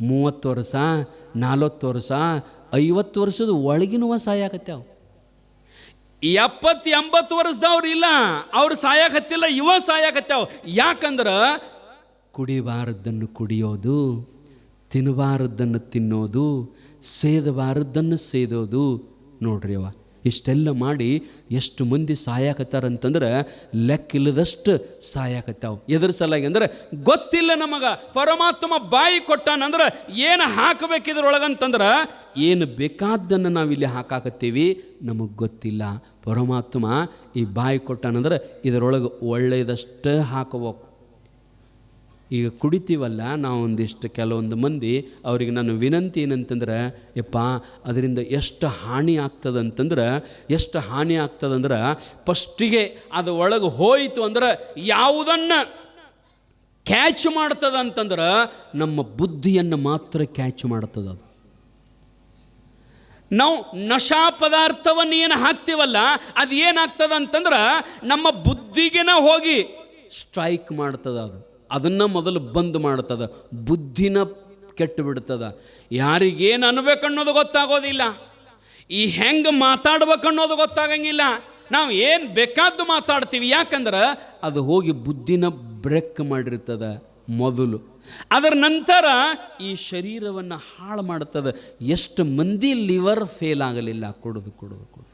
ಮೂವತ್ತು ವರ್ಷ, ನಲ್ವತ್ತು ವರ್ಷ, ಐವತ್ತು ವರ್ಷದ ಒಳಗಿನವ ಅವು. ಎಪ್ಪತ್ತು ಎಂಬತ್ತು ವರ್ಷದವ್ರು ಇಲ್ಲ, ಅವ್ರು ಸಾಯಾಕತ್ತಿಲ್ಲ, ಇವ ಸಾಯಾಕತ್ಯಾವ ಯಾಕಂದ್ರೆ ಕುಡಿಬಾರದ್ದನ್ನು ಕುಡಿಯೋದು ತಿನ್ನಬಾರದ್ದನ್ನು ತಿನ್ನೋದು, ಸೇದಬಾರದ್ದನ್ನು ಸೇದೋದು ನೋಡ್ರಿ ಅವ. ಇಷ್ಟೆಲ್ಲ ಮಾಡಿ ಎಷ್ಟು ಮಂದಿ ಸಾಯಾಕತ್ತಾರಂತಂದ್ರೆ ಲೆಕ್ಕಿಲ್ಲದಷ್ಟು ಸಾಯಾಕತ್ತಾವ. ಎದ್ರ ಸಲಾಗಿ ಅಂದ್ರೆ, ಗೊತ್ತಿಲ್ಲ ನಮಗೆ, ಪರಮಾತ್ಮ ಬಾಯಿ ಕೊಟ್ಟಾನಂದ್ರೆ ಏನು ಹಾಕಬೇಕಿದ್ರೊಳಗಂತಂದ್ರೆ ಏನು ಬೇಕಾದ್ದನ್ನು ನಾವಿಲ್ಲಿ ಹಾಕಾಕತ್ತೀವಿ, ನಮಗೆ ಗೊತ್ತಿಲ್ಲ. ಪರಮಾತ್ಮ ಈ ಬಾಯಿ ಕೊಟ್ಟಾನಂದ್ರೆ ಇದರೊಳಗೆ ಒಳ್ಳೆಯದಷ್ಟೇ ಹಾಕಬೇಕು ಈಗ ಕುಡಿತೀವಲ್ಲ ನಾವು ಒಂದಿಷ್ಟು ಕೆಲವೊಂದು ಮಂದಿ, ಅವರಿಗೆ ನನ್ನ ವಿನಂತಿ ಏನಂತಂದ್ರೆ, ಯಪ್ಪ, ಅದರಿಂದ ಎಷ್ಟು ಹಾನಿ ಆಗ್ತದೆ ಅಂತಂದ್ರೆ ಎಷ್ಟು ಹಾನಿ ಆಗ್ತದಂದ್ರೆ, ಫಸ್ಟಿಗೆ ಅದು ಒಳಗೆ ಹೋಯಿತು ಅಂದ್ರೆ ಯಾವುದನ್ನು ಕ್ಯಾಚ್ ಮಾಡ್ತದ ಅಂತಂದ್ರೆ ನಮ್ಮ ಬುದ್ಧಿಯನ್ನು ಮಾತ್ರ ಕ್ಯಾಚ್ ಮಾಡ್ತದ ಅದು. ನಾವು ನಶಾ ಪದಾರ್ಥವನ್ನು ಏನು ಹಾಕ್ತೀವಲ್ಲ ಅದು ಏನಾಗ್ತದ ಅಂತಂದ್ರೆ ನಮ್ಮ ಬುದ್ಧಿಗೆನ ಹೋಗಿ ಸ್ಟ್ರೈಕ್ ಮಾಡ್ತದ ಅದು. ಅದನ್ನು ಮೊದಲು ಬಂದ್ ಮಾಡ್ತದ ಬುದ್ಧಿನ ಕೆಟ್ಟು ಬಿಡ್ತದ ಯಾರಿಗೇನು ಅನ್ಬೇಕನ್ನೋದು ಗೊತ್ತಾಗೋದಿಲ್ಲ. ಈ ಹೆಂಗೆ ಮಾತಾಡ್ಬೇಕನ್ನೋದು ಗೊತ್ತಾಗಂಗಿಲ್ಲ. ನಾವು ಏನು ಬೇಕಾದ್ದು ಮಾತಾಡ್ತೀವಿ. ಯಾಕಂದ್ರೆ ಅದು ಹೋಗಿ ಬುದ್ಧಿನ ಬ್ರೇಕ್ ಮಾಡಿರ್ತದ ಮೊದಲು. ಅದರ ನಂತರ ಈ ಶರೀರವನ್ನು ಹಾಳು ಮಾಡ್ತದೆ ಎಷ್ಟು ಮಂದಿ ಲಿವರ್ ಫೇಲ್ ಆಗಲಿಲ್ಲ. ಕೊಡೋದು ಕೊಡೋದು ಕೊಡೋದು.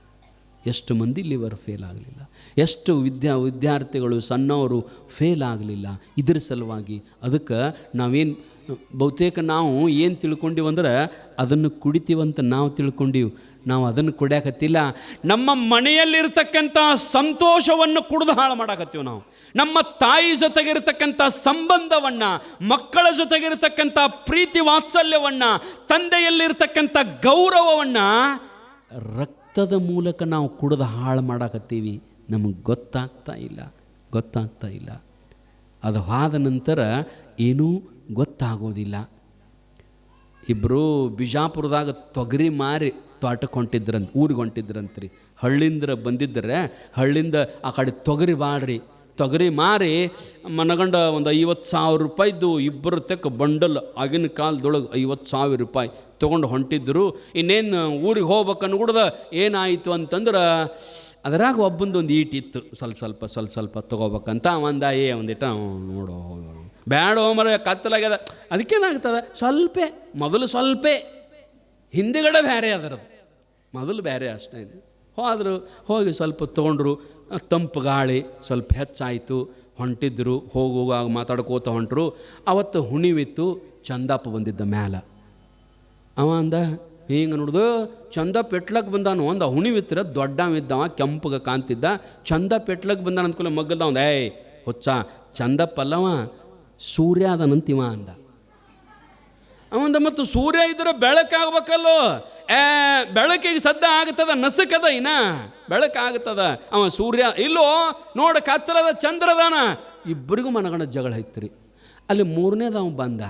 ಎಷ್ಟು ಮಂದಿ ಲಿವರ್ ಫೇಲ್ ಆಗಲಿಲ್ಲ. ಎಷ್ಟು ವಿದ್ಯಾ, ವಿದ್ಯಾರ್ಥಿಗಳು ಸಣ್ಣವರು ಫೇಲ್ ಆಗಲಿಲ್ಲ. ಇದ್ರ ಸಲುವಾಗಿ ಅದಕ್ಕೆ ನಾವೇನು, ಬಹುತೇಕ ನಾವು ಏನು ತಿಳ್ಕೊಂಡಿವಂದ್ರೆ ಅದನ್ನು ಕುಡಿತೀವಂತ ನಾವು ತಿಳ್ಕೊಂಡೀವಿ. ನಾವು ಅದನ್ನು ಕುಡಿಯಾಕತ್ತಿಲ್ಲ. ನಮ್ಮ ಮನೆಯಲ್ಲಿರ್ತಕ್ಕಂಥ ಸಂತೋಷವನ್ನು ಕುಡಿದು ಹಾಳು ಮಾಡಾಕತ್ತೀವಿ ನಾವು. ನಮ್ಮ ತಾಯಿ ಜೊತೆಗಿರ್ತಕ್ಕಂಥ ಸಂಬಂಧವನ್ನು, ಮಕ್ಕಳ ಜೊತೆಗಿರ್ತಕ್ಕಂಥ ಪ್ರೀತಿ ವಾತ್ಸಲ್ಯವನ್ನು, ತಂದೆಯಲ್ಲಿರ್ತಕ್ಕಂಥ ಗೌರವವನ್ನು ರಕ್ತದ ಮೂಲಕ ನಾವು ಕುಡಿದು ಹಾಳು ಮಾಡಾಕತ್ತೀವಿ, ನಮಗೆ ಗೊತ್ತಾಗ್ತಾ ಇಲ್ಲ ಗೊತ್ತಾಗ್ತಾ ಇಲ್ಲ. ಅದು ಆದ ನಂತರ ಏನೂ ಗೊತ್ತಾಗೋದಿಲ್ಲ. ಇಬ್ಬರು ಬಿಜಾಪುರದಾಗ ತೊಗರಿ ಮಾರಿ ತೋಟಕ್ಕೆ ಹೊಂಟಿದ್ರಂತ ಊರಿಗೆ ಹೊಂಟಿದ್ರಂತ್ರಿ ಹಳ್ಳಿಂದ್ರೆ ಬಂದಿದ್ದರೆ ಹಳ್ಳಿಂದ ಆ ಕಡೆ ತೊಗರಿ ಬಾಳ್ರಿ. ತೊಗರಿ ಮಾರಿ ಮನಗಂಡ ಒಂದು ಐವತ್ತು ಸಾವಿರ ರೂಪಾಯಿದ್ದು ಇಬ್ಬರು ತೆಕ್ಕ ಬಂಡಲ್ ಆಗಿನ ಕಾಲದೊಳಗೆ ಐವತ್ತು ಸಾವಿರ ರೂಪಾಯಿ ತೊಗೊಂಡು ಹೊಂಟಿದ್ದರು ಇನ್ನೇನು ಊರಿಗೆ ಹೋಗ್ಬೇಕು ಅನ್ಗುಡ್ದ ಏನಾಯಿತು ಅಂತಂದ್ರೆ ಅದರಾಗ ಒಬ್ಬಂದು ಒಂದು ಈಟಿತ್ತು ಸ್ವಲ್ಪ ಸ್ವಲ್ಪ ಸ್ವಲ್ಪ ಸ್ವಲ್ಪ ತೊಗೋಬೇಕಂತ ಒಂದ ಏ ಒಂದಿಟ ನೋಡು ಬ್ಯಾಡ ಮರ ಕತ್ತಲಾಗ್ಯದ ಅದಕ್ಕೇನಾಗ್ತದೆ? ಸ್ವಲ್ಪ, ಮೊದಲು ಸ್ವಲ್ಪ. ಹಿಂದೆಗಡೆ ಬೇರೆ ಅದರದು ಮೊದಲು ಬೇರೆ ಅಷ್ಟೇ ಹೋದರು, ಹೋಗಿ ಸ್ವಲ್ಪ ತೊಗೊಂಡ್ರು. ತಂಪು ಗಾಳಿ ಸ್ವಲ್ಪ ಹೆಚ್ಚಾಯಿತು, ಹೊಂಟಿದ್ರು, ಹೋಗುವಾಗ ಮಾತಾಡ್ಕೋತ ಹೊಂಟ್ರು. ಅವತ್ತು ಹುಣಿವಿತ್ತು, ಚಂದಪ್ಪ ಬಂದಿದ್ದ ಮ್ಯಾಲ. ಅವ ಅಂದ, ಹಿಂಗೆ ನೋಡ್ದು ಚಂದ ಪೆಟ್ಲಕ್ಕೆ ಬಂದಾನು. ಒಂದು ಹುಣಿವಿತ್ತಿರ ದೊಡ್ಡವಿದ್ದವ, ಕೆಂಪಗೆ ಕಾಣ್ತಿದ್ದ. ಚಂದ ಪೆಟ್ಲಕ್ಕೆ ಬಂದಾನ ಅಂದ್ಕೊಳ್ಳಿ ಮಗ್ಗಲ್ದ ಒಂದು ಏಯ್ ಹುಚ್ಚ ಚಂದಪ್ಪಲ್ಲವ ಸೂರ್ಯ ಅದನಂತಿವ ಅಂದ. ಅವಂದ ಮತ್ತು ಸೂರ್ಯ ಇದ್ರೆ ಬೆಳಕಾಗಬೇಕಲ್ಲೋ? ಏ, ಬೆಳಕಿಗೆ ಸದ್ದ ಆಗ್ತದ, ನಸಕದ ಇನ್ನ? ಬೆಳಕಾಗ್ತದ. ಅವ ಸೂರ್ಯ, ಇಲ್ಲೋ, ನೋಡ, ಕತ್ತಲದ ಚಂದ್ರದಾನ. ಇಬ್ಬರಿಗೂ ಮನಗಣ ಜಗಳ ಐತ್ರಿ ಅಲ್ಲಿ ಮೂರನೇದವ ಬಂದ.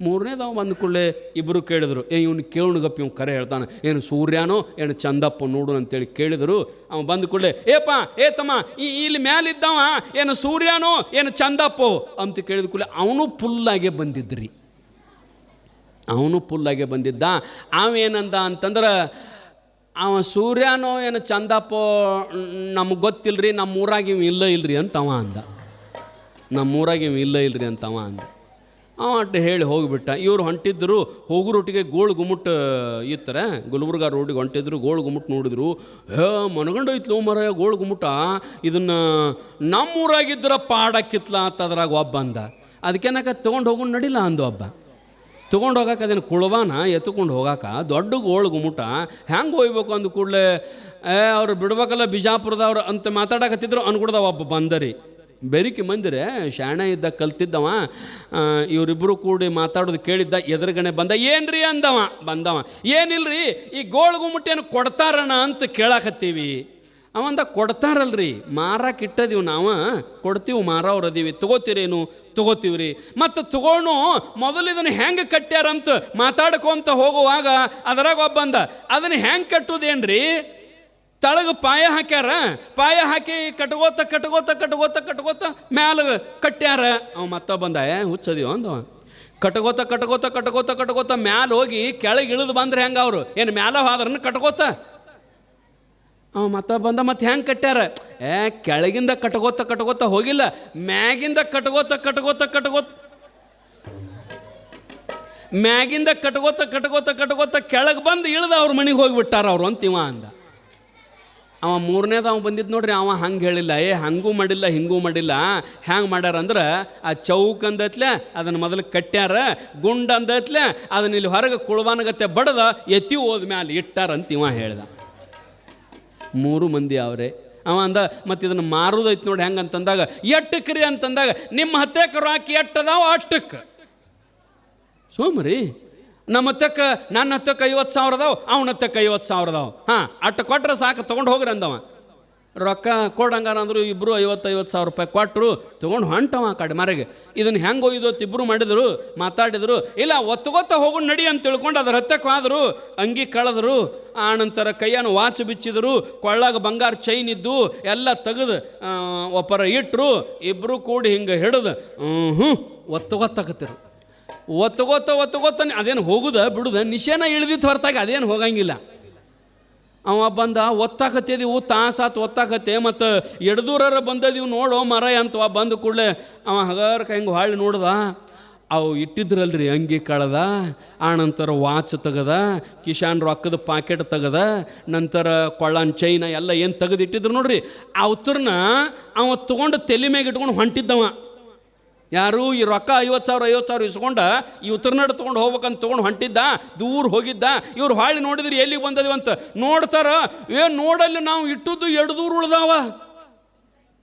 ಮೂರನೇದವ ಬಂದ ಕೂಡಲೇ ಇಬ್ಬರು ಕೇಳಿದ್ರು. ಏ, ಇವನು ಕೇವಣಗಪ್ಪ ಇವ್ನು ಕರೆ ಹೇಳ್ತಾನೆ. ಏನು ಸೂರ್ಯನೋ, ಏನು ಚಂದಪ್ಪ ನೋಡು ಅಂತೇಳಿ ಕೇಳಿದರು. ಅವ ಬಂದ ಕೂಡಲೇ, ಏಪ, ಏ ತಮ್ಮ, ಈ ಇಲ್ಲಿ ಮ್ಯಾಲಿದ್ದವ, ಏನು ಸೂರ್ಯನೋ, ಏನು ಚಂದಪ್ಪೋ ಅಂತ ಕೇಳಿದ ಕೂಡಲೇ ಅವನು ಫುಲ್ಲಾಗೆ ಬಂದಿದ್ರಿ. ಅವನು ಪುಲ್ಲಾಗೆ ಬಂದಿದ್ದ. ಅವೇನಂದ ಅಂತಂದ್ರೆ, ಅವ ಸೂರ್ಯನೋ ಏನು ಚಂದಪ್ಪೋ, ನಮ್ಗೆ ಗೊತ್ತಿಲ್ಲರಿ ನಮ್ಮ ಊರಾಗ ಇವ್ ಇಲ್ಲ ಇಲ್ರಿ ಅಂತ ಅವ ಅಂದ. ನಮ್ಮ ಊರಾಗ ಇವ್ ಇಲ್ಲ ಇಲ್ರಿ ಅಂತ ಅವ ಅಂದ. ಅವ ಅಟ್ಟು ಹೇಳಿ ಹೋಗಿಬಿಟ್ಟ. ಇವ್ರು ಹೊಂಟಿದ್ರು, ಹೋಗುರೊಟ್ಟಿಗೆ ಗೋಳು ಗುಮ್ಮುಟ್, ಇತ್ತರ, ಗುಲ್ಬರ್ಗ ರೋಡಿಗೆ ಹೊಂಟಿದ್ರು, ಗೋಳು ಗುಮ್ಮುಟ್ ನೋಡಿದ್ರು. ಹೇ ಮನಗಂಡೋಯ್ತು ಮರ ಗೋಳು ಗುಮ್ಮುಟ? ಇದನ್ನು ನಮ್ಮೂರಾಗಿದ್ದರ ಪಾಡಕ್ಕಿತ್ಲ ಅಂತ ಅದ್ರಾಗ ಒಬ್ಬ ಅಂದ. ಅದಕ್ಕೇನಾಕ ತೊಗೊಂಡು ಹೋಗೋಣ ನಡಿಲ್ಲ ಅಂದು ಒಬ್ಬ. ತೊಗೊಂಡು ಹೋಗಾಕ ಅದೇನು ಕುಳವಾನ? ಎತ್ಕೊಂಡು ಹೋಗಾಕ? ದೊಡ್ಡ ಗೋಳು ಗುಮ್ಮುಟ. ಹೆಂಗೆ ಹೋಗ್ಬೇಕು ಅಂದ ಕೂಡಲೇ? ಏ, ಅವ್ರು ಬಿಡ್ಬೇಕಲ್ಲ ಬಿಜಾಪುರದವ್ರು ಅಂತ ಮಾತಾಡಕತ್ತಿದ್ರು, ಅನ್ಕೊಡ್ದವ ಒಬ್ಬ ಬಂದರಿ. ಬೆರಿಕೆ ಮಂದಿರೆ, ಶಾಣೆ ಇದ್ದ ಕಲ್ತಿದ್ದವ ಇವರಿಬ್ಬರು ಕೂಡಿ ಮಾತಾಡೋದು ಕೇಳಿದ್ದ ಎದುರುಗಣೆ ಬಂದ, ಏನ್ರಿ? ಅಂದವ, ಬಂದವ, ಏನಿಲ್ರಿ? ಈ ಗೋಳು ಗುಮ್ಮಟೇನು ಕೊಡ್ತಾರಣ? ಅಂತ ಕೇಳಾಕತ್ತೀವಿ. ಅವಂದ ಕೊಡ್ತಾರಲ್ರಿ. ಮಾರಕ್ಕೆ ಇಟ್ಟದೀವಿ ನಾವು. ಕೊಡ್ತೀವಿ, ಮಾರವ್ರು ಅದೀವಿ. ತಗೋತೀರೇನು? ತಗೋತೀವ್ರಿ. ಮತ್ತು ತಗೊಂಡು ಮೊದಲು ಇದನ್ನು ಹೆಂಗೆ ಕಟ್ಟ್ಯಾರಂತ ಮಾತಾಡ್ಕೊಂತ ಹೋಗುವಾಗ ಅದರಾಗ ಒಬ್ಬಂದ ಅದನ್ನು ಹೆಂಗೆ ಕಟ್ಟುದೇನ್ರಿ? ತಳಗ ಪಾಯ ಹಾಕ್ಯಾರ? ಪಾಯ ಹಾಕಿ ಕಟ್ಕೋತ ಕಟ್ಕೋತ ಕಟ್ಕೋತ ಕಟ್ಕೋತ ಮ್ಯಾಲ ಕಟ್ಟ್ಯಾರ. ಅವ ಮತ್ತ ಬಂದ ಹುಚ್ಚದಿವ ಅಂದವ ಕಟ್ಕೋತ ಕಟ್ಕೋತ ಕಟ್ಕೋತ ಕಟ್ಕೋತ ಮ್ಯಾಲ ಹೋಗಿ ಕೆಳಗೆ ಇಳಿದು ಬಂದ್ರೆ ಹೆಂಗೆ ಅವರು? ಏನು ಮ್ಯಾಲ ಹೋದ್ರನ್ನ ಕಟ್ಕೋತ. ಅವ ಮತ್ತ ಬಂದ ಮತ್ತೆ ಹೆಂಗೆ ಕಟ್ಟ್ಯಾರ? ಏ, ಕೆಳಗಿಂದ ಕಟ್ಕೋತ ಕಟ್ಕೋತ ಹೋಗಿಲ್ಲ, ಮ್ಯಾಗಿಂದ ಕಟ್ಕೋತ ಕಟ್ಕೋತ ಕಟ್ಕೋತ ಮ್ಯಾಗಿಂದ ಕಟ್ಕೋತ ಕಟ್ಕೋತ ಕಟ್ಕೋತ ಕೆಳಗೆ ಬಂದು ಇಳ್ದ ಅವ್ರ ಮನೆಗೆ ಹೋಗಿಬಿಟ್ಟಾರ ಅವ್ರು ಅಂತ ಇವ ಅಂದ. ಅವ ಮೂರನೇದು ಅವ ಬಂದಿದ್ದು ನೋಡ್ರಿ, ಅವ ಹಂಗೆ ಹೇಳಿಲ್ಲ, ಏ, ಹಂಗೂ ಮಾಡಿಲ್ಲ, ಹಿಂಗೂ ಮಾಡಿಲ್ಲ ಹ್ಯಾಂಗೆ ಮಾಡ್ಯಾರ ಅಂದ್ರೆ, ಆ ಚೌಕ್ ಅಂದತ್ಲೆ ಅದನ್ನು ಮೊದಲು ಕಟ್ಟ್ಯಾರ, ಗುಂಡ್ ಅಂದತ್ಲೆ ಅದನ್ನ ಇಲ್ಲಿ ಹೊರಗೆ ಕುಳ್ಬಾನಗತ್ತೆ ಬಡ್ದ ಎತ್ತಿ ಇಟ್ಟಾರ ಅಂತ ಇವ ಹೇಳ್ದ. ಮೂರು ಮಂದಿ ಅವರೇ. ಅವ ಅಂದ, ಮತ್ತು ಇದನ್ನು ಮಾರೋದೈತೆ ನೋಡಿ ಹೆಂಗೆ ಅಂತಂದಾಗ ಎಟ್ಟಕ್ರಿ ಅಂತಂದಾಗ, ನಿಮ್ಮ ಹತ್ತೆಕರು ಹಾಕಿ ಎಟ್ಟದಾವ ಅಷ್ಟಕ್ಕೆ ಸೋಮ್ರಿ, ನಮ್ಮ ಹತ್ತಕ್ಕ ನನ್ನ ಹತ್ತಕ್ಕ ಐವತ್ತು ಸಾವಿರ ಅದಾವ, ಅವನ ಹತ್ತಕ್ಕ ಐವತ್ತು ಸಾವಿರ ಅದಾವ. ಹಾಂ, ಅಟ್ಟು ಕೊಟ್ರೆ ಸಾಕು, ತೊಗೊಂಡು ಹೋಗ್ರಿ ಅಂದವ. ರೊಕ್ಕ ಕೊಡಂಗಾರ ಅಂದರು ಇಬ್ಬರು ಐವತ್ತೈವತ್ತು ಐವತ್ತು ಸಾವಿರ ರೂಪಾಯಿ ಕೊಟ್ಟರು ತೊಗೊಂಡು ಹೊಂಟವ ಕಡಿಮಾರಿಗೆ ಇದನ್ನು ಹೆಂಗೆ ಒಯ್ದೋತ್ ಇಬ್ಬರು ಮಾಡಿದರು, ಮಾತಾಡಿದರು, ಇಲ್ಲ ಒತ್ತಗೊತ್ತ ಹೋಗು, ನಡಿ ಅಂತ ತಿಳ್ಕೊಂಡು ಅದ್ರ ಹತ್ತಕ್ಕೆ ಹೋದರು ಅಂಗಿ ಕಳೆದ್ರು ನಂತರ ಕೈಯನ್ನು ವಾಚ್ ಬಿಚ್ಚಿದ್ರು, ಕೊಳ್ಳಾಗ ಬಂಗಾರ ಚೈನ್ ಇದ್ದು, ಎಲ್ಲ ತೆಗೆದು ಒಬ್ಬರ ಇಟ್ಟರು ಇಬ್ಬರು ಕೂಡಿ ಹಿಂಗೆ ಹಿಡಿದು ಹ್ಞೂ ಒತ್ತಗೊತ್ತಾಕತ್ತಿರು ಒತ್ತಗೋತ ಒತ್ತಗೋತ ಅದೇನು ಹೋಗುದ, ಬಿಡುದ, ನಿಶೇನ ಇಳಿದಿತ್ತು ಹೊರತಾಗಿ ಅದೇನು ಹೋಗಂಗಿಲ್ಲ. ಅವ ಬಂದ ಒತ್ತಾಕತ್ತಿದೀವು ತಾಸಾತ್ ಒತ್ತಾಕತ್ತೆ ಮತ್ತು ಎಡದೂರರ ಬಂದದೀವು ನೋಡೋ ಮರ ಅಂತವ ಬಂದ ಕೂಡಲೇ ಅವ ಹಗರ್ಕ ಹೆಂಗೆ ಹೊಳ್ಳಿ ನೋಡ್ದ, ಅವು ಇಟ್ಟಿದ್ರಲ್ರಿ ಅಂಗಿ ಕಳೆದ, ಆನಂತರ ವಾಚ್ ತೆಗದ, ಕಿಶಾನ್ ರೊಕ್ಕದ ಪಾಕೆಟ್ ತೆಗದ, ನಂತರ ಕೊಳ್ಳನ್ ಚೈನ ಎಲ್ಲ ಏನು ತೆಗೆದಿಟ್ಟಿದ್ರು ನೋಡ್ರಿ ಆ ಉತ್ತರನ ಅವ ತೊಗೊಂಡು ತಲೆ ಮ್ಯಾಗ ಇಟ್ಕೊಂಡು ಹೊಂಟಿದ್ದವ. ಯಾರು ಈ ರೊಕ್ಕ ಐವತ್ತು ಸಾವಿರ ಐವತ್ತು ಸಾವಿರ ಇಸ್ಕೊಂಡು ಈ ಉತ್ತರನಾಡು ತೊಗೊಂಡು ಹೋಗ್ಬೇಕಂತ ತೊಗೊಂಡು ಹೊಂಟಿದ್ದ, ದೂರ ಹೋಗಿದ್ದ, ಇವ್ರು ಹಾಳಿ ನೋಡಿದ್ರಿ ಎಲ್ಲಿಗೆ ಅಂತ ನೋಡ್ತಾರ. ಏ, ನೋಡಲ್ಲಿ ನಾವು ಇಟ್ಟದ್ದು ಎಡ್ದೂರು ದೂರ ಉಳ್ದಾವ.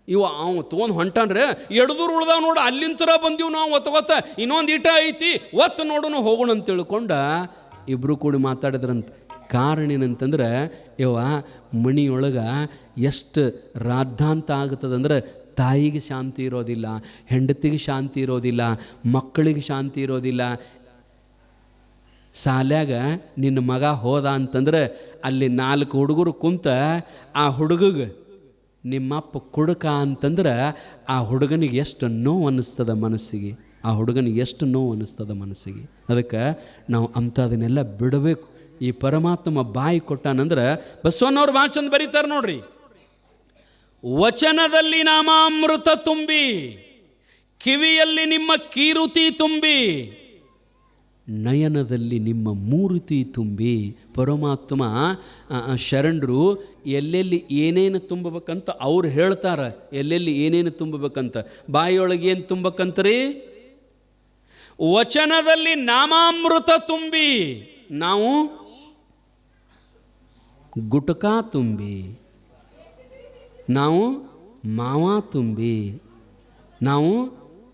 ಇವ ಅವ ತೊಗೊಂಡು ಹೊಂಟಾನ್ರೆ ಎಡ್ದೂರು ದೂರ ಉಳ್ದಾವ ನೋಡು, ಅಲ್ಲಿಂತರ ಬಂದಿವು ನಾವು ಒತ್ತಗೊತ್ತ ಇನ್ನೊಂದು ಇಟ ಐತಿ ಒತ್ತು ನೋಡೋಣ ಹೋಗೋಣ ಅಂತ ತಿಳ್ಕೊಂಡ ಇಬ್ಬರು ಕೂಡಿ ಮಾತಾಡಿದ್ರಂತ. ಕಾರಣ ಏನಂತಂದ್ರೆ, ಇವ ಮಣಿಯೊಳಗೆ ಎಷ್ಟು ರಾದ್ಧಾಂತ ಆಗ್ತದಂದ್ರೆ ತಾಯಿಗೆ ಶಾಂತಿ ಇರೋದಿಲ್ಲ, ಹೆಂಡತಿಗೆ ಶಾಂತಿ ಇರೋದಿಲ್ಲ, ಮಕ್ಕಳಿಗೆ ಶಾಂತಿ ಇರೋದಿಲ್ಲ. ಶಾಲ್ಯಾಗ ನಿನ್ನ ಮಗ ಹೋದ ಅಂತಂದ್ರೆ ಅಲ್ಲಿ ನಾಲ್ಕು ಹುಡುಗರು ಕುಂತ ಆ ಹುಡುಗಗೆ ನಿಮ್ಮಪ್ಪ ಕುಡುಕ ಅಂತಂದ್ರೆ ಆ ಹುಡುಗನಿಗೆ ಎಷ್ಟು ನೋವು ಅನ್ನಿಸ್ತದ ಮನಸ್ಸಿಗೆ, ಆ ಹುಡುಗನಿಗೆ ಎಷ್ಟು ನೋವು ಅನ್ನಿಸ್ತದ ಮನಸ್ಸಿಗೆ. ಅದಕ್ಕೆ ನಾವು ಅಂಥದನ್ನೆಲ್ಲ ಬಿಡಬೇಕು. ಈ ಪರಮಾತ್ಮ ಬಾಯಿ ಕೊಟ್ಟಾನಂದ್ರೆ ಬಸವಣ್ಣವ್ರು ಭಾಳ ಚಂದ ಬರೀತಾರೆ ನೋಡ್ರಿ. ವಚನದಲ್ಲಿ ನಾಮಾಮೃತ ತುಂಬಿ, ಕಿವಿಯಲ್ಲಿ ನಿಮ್ಮ ಕೀರುತಿ ತುಂಬಿ, ನಯನದಲ್ಲಿ ನಿಮ್ಮ ಮೂರ್ತಿ ತುಂಬಿ, ಪರಮಾತ್ಮ ಶರಣರು ಎಲ್ಲೆಲ್ಲಿ ಏನೇನು ತುಂಬಬೇಕಂತ ಅವ್ರು ಹೇಳ್ತಾರೆ, ಎಲ್ಲೆಲ್ಲಿ ಏನೇನು ತುಂಬಬೇಕಂತ. ಬಾಯಿಯೊಳಗೆ ಏನು ತುಂಬಕಂತರಿ ವಚನದಲ್ಲಿ ನಾಮಾಮೃತ ತುಂಬಿ, ನಾವು ಗುಟಕಾ ತುಂಬಿ ನಾವು ಮಾವ ತುಂಬಿ, ನಾವು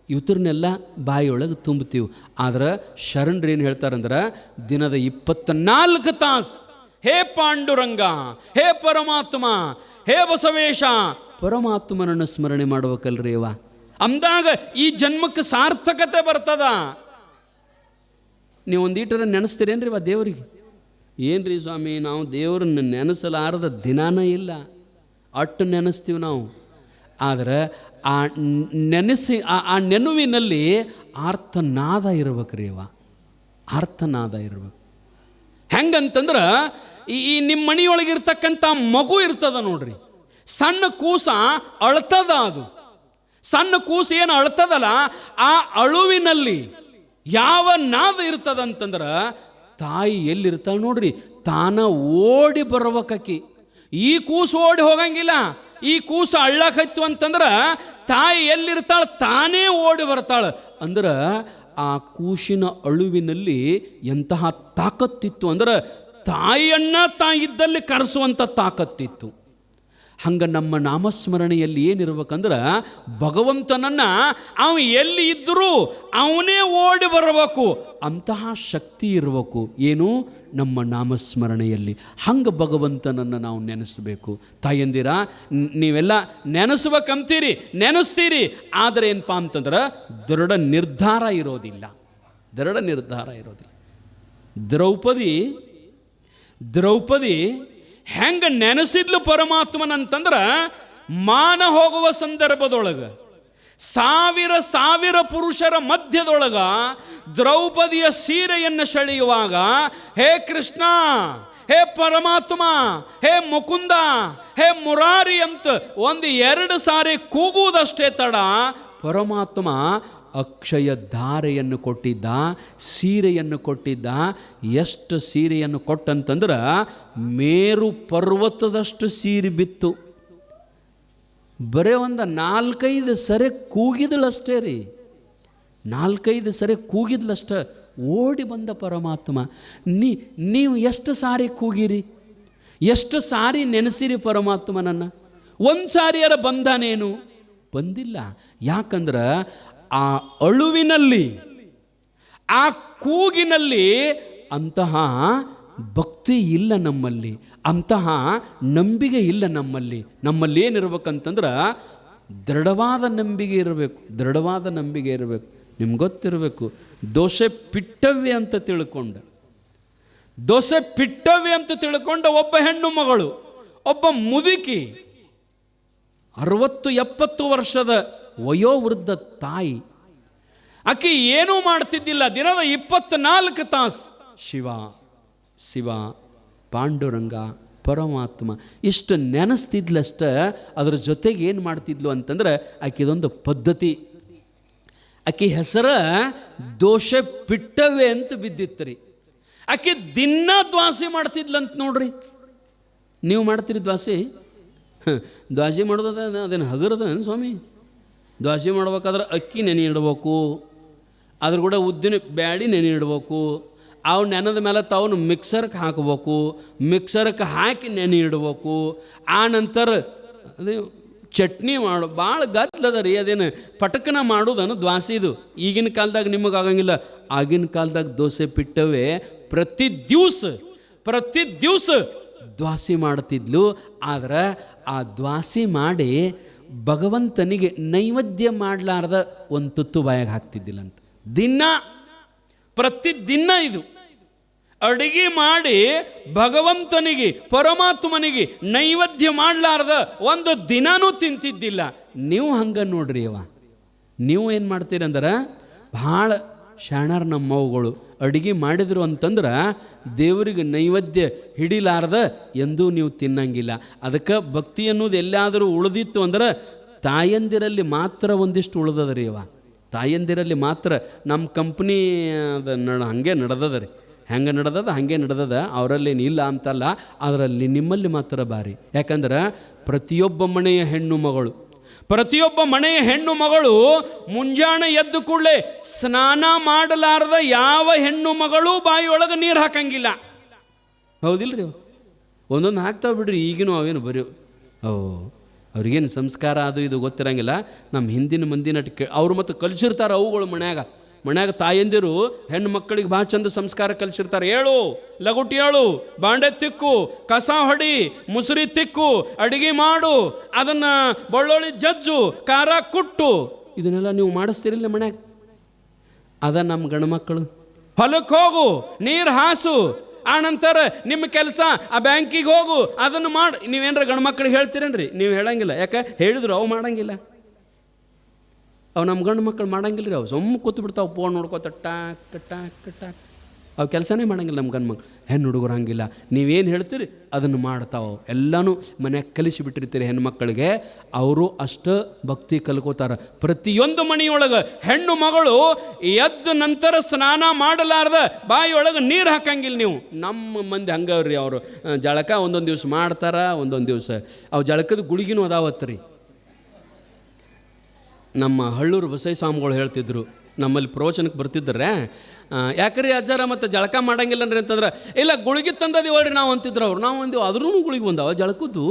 ಇವತ್ರನ್ನೆಲ್ಲ ಬಾಯಿಯೊಳಗೆ ತುಂಬುತ್ತೀವಿ. ಆದ್ರೆ ಶರಣರು ಏನು ಹೇಳ್ತಾರಂದ್ರೆ, ದಿನದ ಇಪ್ಪತ್ನಾಲ್ಕು ತಾಸು, ಹೇ ಪಾಂಡುರಂಗ, ಹೇ ಪರಮಾತ್ಮ, ಹೇ ಬಸವೇಶ, ಪರಮಾತ್ಮನನ್ನು ಸ್ಮರಣೆ ಮಾಡ್ಬೇಕಲ್ರಿ ಇವ ಅಂದಾಗ ಈ ಜನ್ಮಕ್ಕೆ ಸಾರ್ಥಕತೆ ಬರ್ತದ. ನೀವು ಒಂದೀಟರ ನೆನೆಸ್ತೀರೇನ್ರಿ ಇವ ದೇವರಿಗೆ? ಏನ್ರಿ ಸ್ವಾಮಿ, ನಾವು ದೇವರನ್ನ ನೆನೆಸಲಾರದ ದಿನಾನೇ ಇಲ್ಲ. ಅಟ್ಟು ನೆನೆಸ್ತೀವಿ ನಾವು. ಆದರೆ ಆ ನೆನೆಸಿ, ಆ ನೆನುವಿನಲ್ಲಿ ಆರ್ತನಾದ ಇರ್ಬೇಕ್ರಿ ಅವ ಆರ್ತನಾದ ಇರ್ಬೇಕು. ಹೆಂಗಂತಂದ್ರೆ ಈ ಈ ನಿಮ್ಮ ಮನೆಯೊಳಗಿರ್ತಕ್ಕಂಥ ಮಗು ಇರ್ತದ ನೋಡ್ರಿ. ಸಣ್ಣ ಕೂಸ ಅಳ್ತದ ಅದು. ಸಣ್ಣ ಕೂಸು ಏನು ಅಳ್ತದಲ್ಲ, ಆ ಅಳುವಿನಲ್ಲಿ ಯಾವ ನಾದ ಇರ್ತದಂತಂದ್ರೆ ತಾಯಿ ಎಲ್ಲಿರ್ತಾಳೆ ನೋಡ್ರಿ, ತಾನ ಓಡಿ ಬರ್ಬೇಕಿ ಈ ಕೂಸು ಓಡಿ ಹೋಗಂಗಿಲ್ಲ. ಈ ಕೂಸು ಅಳ್ಳಕತ್ತು ಅಂತಂದ್ರೆ ತಾಯಿ ಎಲ್ಲಿರ್ತಾಳೆ ತಾನೇ ಓಡಿ ಬರ್ತಾಳೆ. ಅಂದ್ರೆ ಆ ಕೂಸಿನ ಅಳುವಿನಲ್ಲಿ ಎಂತಹ ತಾಕತ್ತಿತ್ತು ಅಂದ್ರೆ ತಾಯಿಯನ್ನ ತಾಯಿದ್ದಲ್ಲಿ ಕರೆಸುವಂಥ ತಾಕತ್ತಿತ್ತು. ಹಂಗೆ ನಮ್ಮ ನಾಮಸ್ಮರಣೆಯಲ್ಲಿ ಏನಿರ್ಬೇಕಂದ್ರೆ ಭಗವಂತನನ್ನು ಅವ ಎಲ್ಲಿ ಇದ್ದರೂ ಅವನೇ ಓಡಿ ಬರಬೇಕು. ಅಂತಹ ಶಕ್ತಿ ಇರಬೇಕು. ಏನು? ನಮ್ಮ ನಾಮಸ್ಮರಣೆಯಲ್ಲಿ. ಹಂಗೆ ಭಗವಂತನನ್ನು ನಾವು ನೆನೆಸಬೇಕು. ತಾಯಂದಿರ ನೀವೆಲ್ಲ ನೆನೆಸ್ಬೇಕಂತೀರಿ, ನೆನೆಸ್ತೀರಿ. ಆದರೆ ಏನಪ್ಪ ಅಂತಂದ್ರೆ ದೃಢ ನಿರ್ಧಾರ ಇರೋದಿಲ್ಲ. ದೃಢ ನಿರ್ಧಾರ ಇರೋದಿಲ್ಲ. ದ್ರೌಪದಿ ದ್ರೌಪದಿ ಹೆಂಗೆ ನೆನೆಸಿದ್ಲು ಪರಮಾತ್ಮನಂತಂದ್ರೆ ಮಾನ ಹೋಗುವ ಸಂದರ್ಭದೊಳಗೆ, ಸಾವಿರ ಸಾವಿರ ಪುರುಷರ ಮಧ್ಯದೊಳಗ ದ್ರೌಪದಿಯ ಸೀರೆಯನ್ನು ಸೆಳೆಯುವಾಗ, ಹೇ ಕೃಷ್ಣ, ಹೇ ಪರಮಾತ್ಮ, ಹೇ ಮುಕುಂದ, ಹೇ ಮುರಾರಿ ಅಂತ ಒಂದು ಎರಡು ಸಾರಿ ಕೂಗುವುದಷ್ಟೇ ತಡ ಪರಮಾತ್ಮ ಅಕ್ಷಯ ಧಾರೆಯನ್ನು ಕೊಟ್ಟಿದ್ದ, ಸೀರೆಯನ್ನು ಕೊಟ್ಟಿದ್ದ, ಎಷ್ಟು ಸೀರೆಯನ್ನು ಕೊಟ್ಟಂತಂದ್ರೆ ಮೇರು ಪರ್ವತದಷ್ಟು ಸೀರೆ ಬಿತ್ತು. ಬರೇ ಒಂದು ನಾಲ್ಕೈದು ಸರಿ ಕೂಗಿದಳಷ್ಟೇ ರೀ. ನಾಲ್ಕೈದು ಸರಿ ಕೂಗಿದ್ಲಷ್ಟ ಓಡಿ ಬಂದ ಪರಮಾತ್ಮ, ನೀ, ನೀವು ಎಷ್ಟು ಸಾರಿ ಕೂಗಿರಿ? ಎಷ್ಟು ಸಾರಿ ನೆನೆಸಿರಿ ಪರಮಾತ್ಮನನ್ನು ಒಂದು ಸಾರಿಯಾರ ಬಂದಾನೇನು ಬಂದಿಲ್ಲ. ಯಾಕಂದ್ರೆ ಆ ಅಳುವಿನಲ್ಲಿ, ಆ ಕೂಗಿನಲ್ಲಿ ಅಂತಹ ಭಕ್ತಿ ಇಲ್ಲ ನಮ್ಮಲ್ಲಿ, ಅಂತಹ ನಂಬಿಕೆ ಇಲ್ಲ ನಮ್ಮಲ್ಲಿ. ನಮ್ಮಲ್ಲಿ ಏನಿರ್ಬೇಕಂತಂದ್ರೆ ದೃಢವಾದ ನಂಬಿಕೆ ಇರಬೇಕು, ದೃಢವಾದ ನಂಬಿಕೆ ಇರಬೇಕು. ನಿಮ್ಗೆ ಗೊತ್ತಿರಬೇಕು, ದೋಸೆ ಪಿಟ್ಟವ್ಯ ಅಂತ ತಿಳ್ಕೊಂಡ. ದೋಸೆ ಪಿಟ್ಟವ್ಯ ಅಂತ ತಿಳ್ಕೊಂಡ ಒಬ್ಬ ಹೆಣ್ಣು ಮಗಳು, ಒಬ್ಬ ಮುದುಕಿ. ಅರವತ್ತು ಎಪ್ಪತ್ತು ವರ್ಷದ ವಯೋವೃದ್ಧ ತಾಯಿ. ಆಕೆ ಏನೂ ಮಾಡ್ತಿದ್ದಿಲ್ಲ. ದಿನದ ಇಪ್ಪತ್ನಾಲ್ಕು ತಾಸು ಶಿವ ಶಿವ, ಪಾಂಡುರಂಗ, ಪರಮಾತ್ಮ ಇಷ್ಟು ನೆನೆಸ್ತಿದ್ಲಷ್ಟ ಅದ್ರ ಜೊತೆಗೆ ಏನು ಮಾಡ್ತಿದ್ಲು ಅಂತಂದ್ರೆ ಆಕೆದೊಂದು ಪದ್ಧತಿ. ಆಕೆ ಹೆಸರ ದೋಷ ಪಿಟ್ಟವೆ ಅಂತ ಬಿದ್ದಿತ್ತು ರೀ ಆಕೆ ದಿನ ದ್ವಾಸಿ ಮಾಡ್ತಿದ್ಲಂತ ನೋಡ್ರಿ. ನೀವು ಮಾಡ್ತೀರಿ ದ್ವಾಸಿ? ದ್ವಾಸಿ ದ್ವಾಸೆ ಮಾಡೋದ ಅದೇನು ಹಗರದ ಸ್ವಾಮಿ? ದ್ವಾಸೆ ಮಾಡ್ಬೇಕಾದ್ರೆ ಅಕ್ಕಿ ನೆನೆ ಇಡಬೇಕು, ಅದ್ರ ಕೂಡ ಉದ್ದಿನ ಬ್ಯಾಡಿ ನೆನೆ ಇಡಬೇಕು, ಅವು ನೆನೆದ ಮೇಲೆ ತಾವನ್ನು ಮಿಕ್ಸರ್ಗೆ ಹಾಕಬೇಕು, ಮಿಕ್ಸರ್ಗೆ ಹಾಕಿ ನೆನೆ ಇಡಬೇಕು, ಆ ನಂತರ ಅದೇ ಚಟ್ನಿ ಮಾಡು, ಭಾಳ ಗದ್ದಲದ ರೀ ಅದೇನು ಪಟಕನ ಮಾಡೋದನ್ನು ದ್ವಾಸಿದು ಈಗಿನ ಕಾಲದಾಗ ನಿಮಗೆ ಆಗಂಗಿಲ್ಲ. ಆಗಿನ ಕಾಲದಾಗ ದೋಸೆ ಪಿಟ್ಟವೇ, ಪ್ರತಿ ದಿವಸ ಪ್ರತಿ ದಿವಸ ದ್ವಾಸಿ ಮಾಡ್ತಿದ್ಲು, ಆದ್ರೆ ಆ ದ್ವಾಸಿ ಮಾಡಿ ಭಗವಂತನಿಗೆ ನೈವೇದ್ಯ ಮಾಡಲಾರ್ದ ಒಂದು ತುತ್ತು ಬಾಯಾಗ ಹಾಕ್ತಿದ್ದಿಲ್ಲಂತ. ದಿನ ಪ್ರತಿ ದಿನ ಇದು. ಅಡಿಗೆ ಮಾಡಿ ಭಗವಂತನಿಗೆ, ಪರಮಾತ್ಮನಿಗೆ ನೈವೇದ್ಯ ಮಾಡಲಾರ್ದ ಒಂದು ದಿನನೂ ತಿಂತಿದ್ದಿಲ್ಲ. ನೀವು ಹಂಗೆ ನೋಡ್ರಿ ಅವ ನೀವು ಏನು ಮಾಡ್ತೀರಂದ್ರೆ? ಭಾಳ ಶಾಣರ್ ನಮ್ಮವುಗಳು ಅಡುಗೆ ಮಾಡಿದ್ರು ಅಂತಂದ್ರೆ ದೇವರಿಗೆ ನೈವೇದ್ಯ ಹಿಡಿಲಾರ್ದ ಎಂದೂ ನೀವು ತಿನ್ನಂಗಿಲ್ಲ. ಅದಕ್ಕೆ ಭಕ್ತಿ ಅನ್ನೋದು ಎಲ್ಲಾದರೂ ಉಳಿದಿತ್ತು ಅಂದ್ರೆ ತಾಯಂದಿರಲ್ಲಿ ಮಾತ್ರ ಒಂದಿಷ್ಟು ಉಳ್ದದ ರೀ ಇವ. ತಾಯಂದಿರಲ್ಲಿ ಮಾತ್ರ ನಮ್ಮ ಕಂಪ್ನಿ ಅದು ನಡ ಹಾಗೆ ನಡೆದದ ರೀ. ಹೆಂಗೆ ನಡೆದದ, ಹಾಗೆ ನಡೆದದ ಅವರಲ್ಲಿ ಇಲ್ಲ ಅಂತಲ್ಲ, ಅದರಲ್ಲಿ ನಿಮ್ಮಲ್ಲಿ ಮಾತ್ರ ಬಾರಿ. ಯಾಕಂದ್ರೆ ಪ್ರತಿಯೊಬ್ಬ ಮನೆಯ ಹೆಣ್ಣು ಮಗಳು ಪ್ರತಿಯೊಬ್ಬ ಮನೆಯ ಹೆಣ್ಣು ಮಗಳು ಮುಂಜಾನೆ ಎದ್ದು ಕೂಡಲೇ ಸ್ನಾನ ಮಾಡಲಾರದ ಯಾವ ಹೆಣ್ಣು ಮಗಳು ಬಾಯಿಯೊಳಗೆ ನೀರು ಹಾಕಂಗಿಲ್ಲ. ಹೌದಿಲ್ರಿ? ಒಂದೊಂದು ಹಾಕ್ತಾವೆ ಬಿಡ್ರಿ, ಈಗಿನೂ ಅವೇನು ಬರೀ ಓ ಅವ್ರಿಗೇನು ಸಂಸ್ಕಾರ ಅದು ಇದು ಗೊತ್ತಿರಂಗಿಲ್ಲ. ನಮ್ಮ ಹಿಂದಿನ ಮಂದಿನ ಅವ್ರು ಮತ್ತು ಕಲಿಸಿರ್ತಾರೆ ಅವುಗಳು ಮನ್ಯಾಗ. ಮನ್ಯಾಗ ತಾಯಂದಿರು ಹೆಣ್ಣು ಮಕ್ಕಳಿಗೆ ಭಾಳ ಚಂದ ಸಂಸ್ಕಾರ ಕಲಿಸಿರ್ತಾರೆ. ಹೇಳು ಲಗುಟಿ ಹೇಳು ಬಾಂಡೆ ತಿಕ್ಕು, ಕಸ ಹೊಡಿ, ಮುಸುರಿ ತಿಕ್ಕು, ಅಡಿಗೆ ಮಾಡು, ಅದನ್ನು ಬಳ್ಳೊಳ್ಳಿ ಜಜ್ಜು, ಖಾರ ಕುಟ್ಟು. ಇದನ್ನೆಲ್ಲ ನೀವು ಮಾಡಿಸ್ತೀರಿಲ್ಲ ಮನ್ಯಾಗ. ಅದ ನಮ್ಮ ಗಂಡ್ಮಕ್ಕಳು ಹೊಲಕ್ಕೆ ಹೋಗು, ನೀರು ಹಾಸು ಆನಂತರ ನಂತರ ನಿಮ್ಮ ಕೆಲಸ, ಆ ಬ್ಯಾಂಕಿಗೆ ಹೋಗು, ಅದನ್ನು ಮಾಡಿ. ನೀವೇನ್ರ ಗಂಡ್ಮಕ್ಳಿಗೆ ಹೇಳ್ತೀರೇನ್ರಿ? ನೀವು ಹೇಳಂಗಿಲ್ಲ. ಯಾಕೆ? ಹೇಳಿದ್ರು, ಅವು ಮಾಡಂಗಿಲ್ಲ. ಅವು ನಮ್ಮ ಗಂಡು ಮಕ್ಕಳು ಮಾಡಂಗಿಲ್ಲ ರೀ ಅವು ಸುಮ್ಮ ಕೂತು ಬಿಡ್ತಾವೆ ಫೋನ್ ನೋಡ್ಕೋತ ಟಾಕ್ ಟಾಕ್ ಟಾಕ್. ಅವು ಕೆಲಸನೇ ಮಾಡಂಗಿಲ್ಲ ನಮ್ಮ ಗಂಡು ಮಕ್ಳು. ಹೆಣ್ಣು ಹುಡುಗರು ಹಂಗಿಲ್ಲ, ನೀವೇನು ಹೇಳ್ತೀರಿ, ಅದನ್ನು ಮಾಡ್ತಾವೆ. ಎಲ್ಲನೂ ಮನ್ಯಾಗ ಕಲಿಸಿ ಬಿಟ್ಟಿರ್ತೀರಿ ಹೆಣ್ಮಕ್ಳಿಗೆ. ಅವರು ಅಷ್ಟು ಭಕ್ತಿ ಕಲ್ಕೋತಾರೆ. ಪ್ರತಿಯೊಂದು ಮನೆಯೊಳಗೆ ಹೆಣ್ಣು ಮಗಳು ಎದ್ದ ನಂತರ ಸ್ನಾನ ಮಾಡಲಾರ್ದ ಬಾಯಿಯೊಳಗೆ ನೀರು ಹಾಕಂಗಿಲ್ಲ ನೀವು. ನಮ್ಮ ಮಂದಿ ಹಂಗವ್ರಿ ಅವರು. ಜಳಕ ಒಂದೊಂದು ದಿವ್ಸ ಮಾಡ್ತಾರ, ಒಂದೊಂದು ದಿವಸ. ಅವು ಜಳಕದ ಗುಳಿಗಿನೂ ಅದಾವತ್ತು ರೀ ನಮ್ಮ ಹಳ್ಳೂರು ಬಸೈ ಸ್ವಾಮಿಗಳು ಹೇಳ್ತಿದ್ರು, ನಮ್ಮಲ್ಲಿ ಪ್ರವಚನಕ್ಕೆ ಬರ್ತಿದ್ರೆ ಯಾಕ್ರಿ ಅಜ್ಜಾರ ಮತ್ತು ಜಳಕ ಮಾಡಂಗಿಲ್ಲನ್ರಿ ಅಂತಂದ್ರೆ, ಇಲ್ಲ ಗುಳಿಗೆ ತಂದದಿವಳ್ರಿ ನಾವು ಅಂತಿದ್ರು ಅವ್ರು. ನಾವು ಅಂದಿವು ಅದ್ರೂ ಗುಳಿಗೆ ಬಂದಾವ ಜಳಕದ್ದು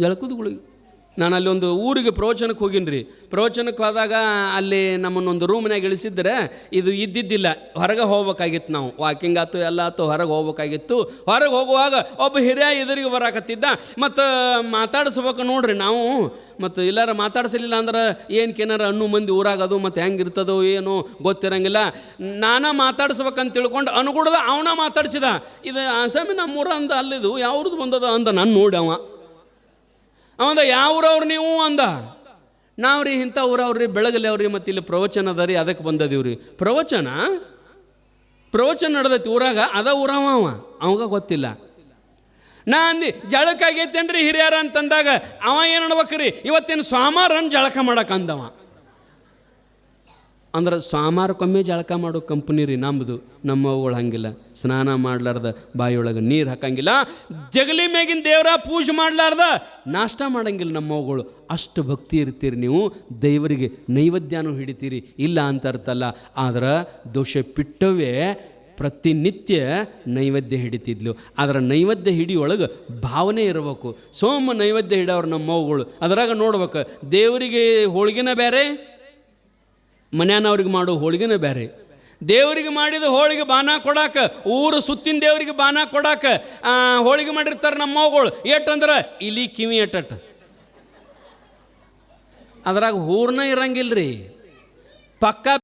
ಜಳಕದ್ದು ಗುಳಿಗೆ. ನಾನು ಅಲ್ಲಿ ಒಂದು ಊರಿಗೆ ಪ್ರವಚನಕ್ಕೆ ಹೋಗಿನಿ ರೀ ಪ್ರವಚನಕ್ಕೆ ಹೋದಾಗ ಅಲ್ಲಿ ನಮ್ಮನ್ನೊಂದು ರೂಮ್ನಾಗ ಇಳಿಸಿದ್ರೆ ಇದು ಇದ್ದಿದ್ದಿಲ್ಲ. ಹೊರಗೆ ಹೋಗ್ಬೇಕಾಗಿತ್ತು ನಾವು. ವಾಕಿಂಗ್ ಆಯ್ತು, ಎಲ್ಲ ಆಯ್ತು, ಹೊರಗೆ ಹೋಗ್ಬೇಕಾಗಿತ್ತು. ಹೊರಗೆ ಹೋಗುವಾಗ ಒಬ್ಬ ಹಿರಿಯ ಎದುರಿಗೆ ಬರಾಕತ್ತಿದ್ದ. ಮತ್ತು ಮಾತಾಡಿಸ್ಬೇಕು ನೋಡ್ರಿ ನಾವು. ಮತ್ತು ಎಲ್ಲಾರ ಮಾತಾಡಿಸಲಿಲ್ಲ ಅಂದ್ರೆ ಏನಕ್ಕೇನಾರ ಅನ್ನು ಮಂದಿ ಊರಾಗ ಅದು, ಮತ್ತು ಹೆಂಗಿರ್ತದೋ ಏನು ಗೊತ್ತಿರಂಗಿಲ್ಲ. ನಾನ ಮಾತಾಡಿಸ್ಬೇಕಂತ ತಿಳ್ಕೊಂಡು ಅನುಗುಣದ ಅವನ ಮಾತಾಡಿಸಿದ. ಇದು ಅಸಾಮಿ ನಮ್ಮ ಊರ ಅಂದ ಅಲ್ಲಿದು ಯಾವ್ದು ಬಂದದ ಅಂದ ನಾನು ನೋಡಿ ಅವ. ಅವಂದ, ಯಾವ್ರವ್ರು ನೀವು? ಅಂದ. ನಾವು ರೀ, ಇಂಥ ಊರವ್ರಿ ಬೆಳಗಲಿ ಅವ್ರಿ ಮತ್ತು ಇಲ್ಲಿ ಪ್ರವಚನ ಅದ ರೀ, ಅದಕ್ಕೆ ಬಂದದೀವ್ರಿ ಪ್ರವಚನ? ಪ್ರವಚನ ನಡೆದೈತಿ ಊರಾಗ, ಅದ ಊರವ ಅವ? ಅವಾಗ ಗೊತ್ತಿಲ್ಲ. ನಾ ಅಂದಿ ಜಳಕ ಆಗೈತೇನ್ರಿ ಹಿರಿಯರ? ಅಂತಂದಾಗ, ಅವ ಏನು ಅನ್ಬೇಕ್ರಿ? ಇವತ್ತೇನು ಸ್ವಾಮಾರನ್ ಜಳಕ ಮಾಡಕ್ಕೆ ಅಂದವ. ಅಂದ್ರೆ ಸ್ವಾಮಾರಕ್ಕೊಮ್ಮೆ ಜಳಕ ಮಾಡೋ ಕಂಪ್ನಿ ರೀ ನಮ್ಮದು ನಮ್ಮವುಗಳು ಹಂಗಿಲ್ಲ. ಸ್ನಾನ ಮಾಡ್ಲಾರ್ದ ಬಾಯಿಯೊಳಗೆ ನೀರು ಹಾಕಂಗಿಲ್ಲ. ಜಗಲಿ ಮೇಗಿನ ದೇವರ ಪೂಜೆ ಮಾಡ್ಲಾರ್ದ ನಾಷ್ಟ ಮಾಡಂಗಿಲ್ಲ ನಮ್ಮವುಗಳು. ಅಷ್ಟು ಭಕ್ತಿ ಇರ್ತೀರಿ ನೀವು, ದೇವರಿಗೆ ನೈವೇದ್ಯನೂ ಹಿಡಿತೀರಿ, ಇಲ್ಲ ಅಂತ ಅರ್ಥಲ್ಲ ಆದ್ರೆ ದೋಷ ಪಿಟ್ಟವೇ ಪ್ರತಿನಿತ್ಯ ನೈವೇದ್ಯ ಹಿಡಿತಿದ್ಲು. ಅದರ ನೈವೇದ್ಯ ಹಿಡಿಯೊಳಗೆ ಭಾವನೆ ಇರಬೇಕು. ಸೋಮ ನೈವೇದ್ಯ ನಮ್ಮ ನಮ್ಮವುಗಳು. ಅದ್ರಾಗ ನೋಡ್ಬೇಕು, ದೇವರಿಗೆ ಹೋಳಿಗೆನ ಬೇರೆ ಮನ್ಯಾನವ್ರಿಗೆ ಮಾಡೋ ಹೋಳಿಗೆನೇ ಬೇರೆ. ದೇವರಿಗೆ ಮಾಡಿದ ಹೋಳಿಗೆ ಬಾನ ಕೊಡಾಕ, ಊರು ಸುತ್ತಿನ ದೇವರಿಗೆ ಬಾನ ಕೊಡಾಕ ಹೋಳಿಗೆ ಮಾಡಿರ್ತಾರೆ ನಮ್ಮ ಮಗಳು ಎಟ್ಟಂದ್ರೆ ಇಲಿ ಕಿವಿ ಎಟ್ಟ ಅದ್ರಾಗ ಹೂರ್ನ ರೀ ಪಕ್ಕ